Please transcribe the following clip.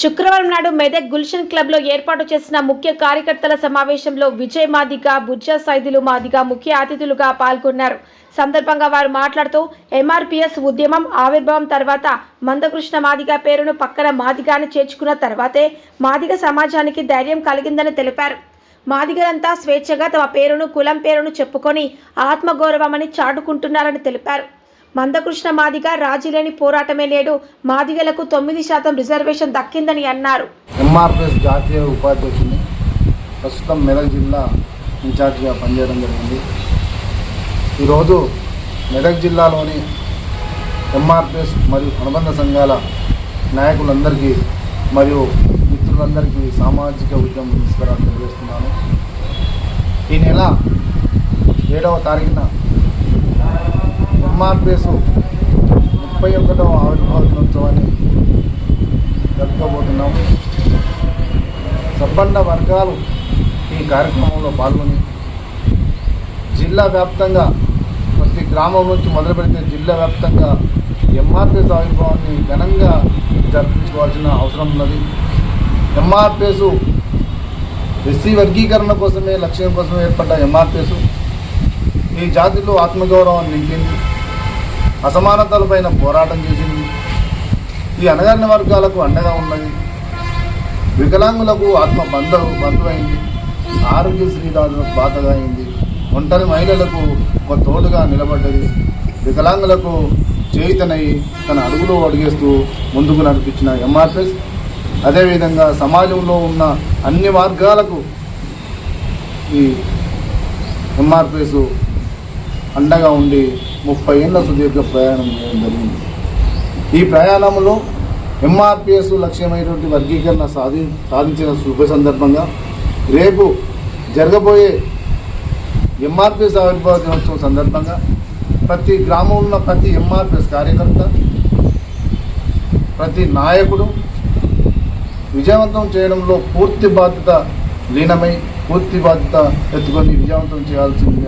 శుక్రవారం నాడు మెదక్ గుల్షన్ క్లబ్లో ఏర్పాటు చేసిన ముఖ్య కార్యకర్తల సమావేశంలో విజయ్ మాదిగ బుజ్జా సైదులు మాదిగ ముఖ్య అతిథులుగా పాల్గొన్నారు. సందర్భంగా వారు మాట్లాడుతూ ఎంఆర్పిఎస్ ఉద్యమం ఆవిర్భావం తర్వాత మందకృష్ణ మాదిగ పేరును పక్కన మాదిగాని చేర్చుకున్న తర్వాతే మాదిగ సమాజానికి ధైర్యం కలిగిందని తెలిపారు. మాదిగలంతా స్వేచ్ఛగా తమ పేరును కులం పేరును చెప్పుకొని ఆత్మగౌరవమని చాటుకుంటున్నారని తెలిపారు. మందకృష్ణ మాదిగ రాజీలేని పోరాటమే లేడు. మాదిగలకు తొమ్మిది శాతం రిజర్వేషన్ దక్కిందని అన్నారు. ఎంఆర్పిఎస్ జాతీయ ఉపాధ్యక్షుని ప్రస్తుతం మెదక్ జిల్లా ఇన్ఛార్జిగా పనిచేయడం జరిగింది. ఈరోజు మెదక్ జిల్లాలోని ఎంఆర్పిఎస్ మరియు అనుబంధ సంఘాల నాయకులందరికీ మరియు మిత్రులందరికీ సామాజిక ఉద్యమం నమస్కారాలు తెలియజేస్తున్నాను. ఈ నెల ఏడవ తారీఖున ఎంఆర్పిఎస్ ముప్పై ఒకటవ ఆవిర్భావ దినోత్సవాన్ని జరుపుకోబోతున్నాం. సబ్బండ వర్గాలు ఈ కార్యక్రమంలో పాల్గొని జిల్లా వ్యాప్తంగా ప్రతి గ్రామం నుంచి మొదలు పెడితే జిల్లా వ్యాప్తంగా ఎంఆర్పిఎస్ ఆవిర్భావాన్ని ఘనంగా జరిపించుకోవాల్సిన అవసరం ఉన్నది. ఎంఆర్పిఎస్ ఎస్సీ వర్గీకరణ కోసమే లక్ష్యం కోసమే ఏర్పడ్డ ఎంఆర్పిఎస్ ఈ జాతిలో ఆత్మగౌరవాన్ని నింపింది. అసమానతలపైన పోరాటం చేసింది. ఈ అణగారిన వర్గాలకు అండగా ఉన్నది. వికలాంగులకు ఆత్మ బంధ బంధువైంది. ఆరోగ్యశ్రీ దాదులకు బాధగా అయింది ఒంటరి మహిళలకు ఒక తోడుగా నిలబడ్డది. వికలాంగులకు చేయితనై తన అడుగులో అడిగేస్తూ ముందుకు నడిపించిన ఎంఆర్పిఎస్ అదేవిధంగా సమాజంలో ఉన్న అన్ని వర్గాలకు ఈ ఎంఆర్పిఎస్ అండగా ఉండి ముప్పై ఏళ్ళ సుదీర్ఘ ప్రయాణం చేయడం జరిగింది. ఈ ప్రయాణంలో ఎంఆర్పిఎస్ లక్ష్యమైనటువంటి వర్గీకరణ సాధి సాధించిన శుభ సందర్భంగా రేపు జరగబోయే ఎంఆర్పిఎస్ ఆవిర్భావ దినోత్సవం సందర్భంగా ప్రతి గ్రామంలో ఉన్న ప్రతి ఎంఆర్పిఎస్ కార్యకర్త ప్రతి నాయకుడు విజయవంతం చేయడంలో పూర్తి బాధ్యత లీనమై పూర్తి బాధ్యత ఎత్తుకొని విజయవంతం చేయాల్సింది